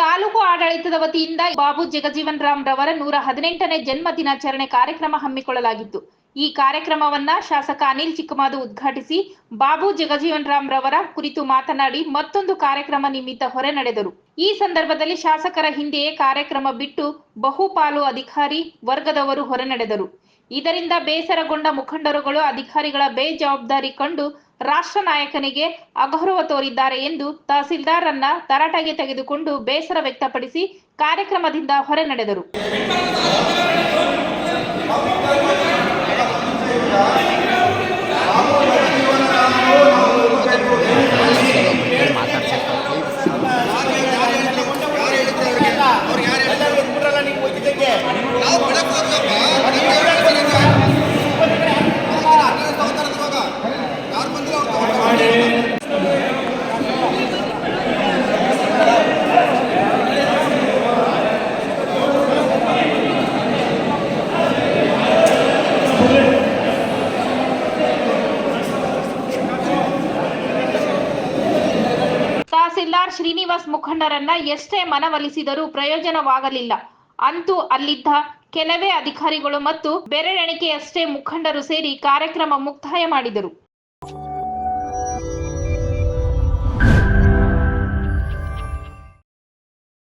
ತಾಲೂಕು ಆಡಳಿತದ ವತಿಯಿಂದ ಬಾಬು ಜಗಜೀವನ್ ರಾಮ್ ರವರ ನೂರ ಹದಿನೆಂಟನೇ ಜನ್ಮ ದಿನಾಚರಣೆ ಕಾರ್ಯಕ್ರಮ ಹಮ್ಮಿಕೊಳ್ಳಲಾಗಿತ್ತು. ಈ ಕಾರ್ಯಕ್ರಮವನ್ನ ಶಾಸಕ ಅನಿಲ್ ಚಿಕ್ಕಮಾದು ಉದ್ಘಾಟಿಸಿ ಬಾಬು ಜಗಜೀವನ್ ರಾಮ್ ರವರ ಕುರಿತು ಮಾತನಾಡಿ ಮತ್ತೊಂದು ಕಾರ್ಯಕ್ರಮ ನಿಮಿತ್ತ ಹೊರೆ ನಡೆದರು. ಈ ಸಂದರ್ಭದಲ್ಲಿ ಶಾಸಕರ ಹಿಂದೆಯೇ ಕಾರ್ಯಕ್ರಮ ಬಿಟ್ಟು ಬಹುಪಾಲು ಅಧಿಕಾರಿ ವರ್ಗದವರು ಹೊರೆ ನಡೆದರು. ಇದರಿಂದ ಬೇಸರಗೊಂಡ ಮುಖಂಡರುಗಳು ಅಧಿಕಾರಿಗಳ ಬೇಜವಾಬ್ದಾರಿ ಕಂಡು ರಾಷ್ಟ್ರ ನಾಯಕನಿಗೆ ಅಗೌರವ ತೋರಿದ್ದಾರೆ ಎಂದು ತಹಸೀಲ್ದಾರನ್ನ ತರಾಟೆಗೆ ತೆಗೆದುಕೊಂಡು ಬೇಸರ ವ್ಯಕ್ತಪಡಿಸಿ ಕಾರ್ಯಕ್ರಮದಿಂದ ಹೊರೆ ನಡೆದರು. ತಹಸೀಲ್ದಾರ್ ಶ್ರೀನಿವಾಸ್ ಮುಖಂಡರನ್ನ ಎಷ್ಟೇ ಮನವೊಲಿಸಿದರೂ ಪ್ರಯೋಜನವಾಗಲಿಲ್ಲ. ಅಂತೂ ಅಲ್ಲಿದ್ದ ಕೆಲವೇ ಅಧಿಕಾರಿಗಳು ಮತ್ತು ಬೆರಳೆಣಿಕೆಯಷ್ಟೇ ಮುಖಂಡರು ಸೇರಿ ಕಾರ್ಯಕ್ರಮ ಮುಕ್ತಾಯ ಮಾಡಿದರು.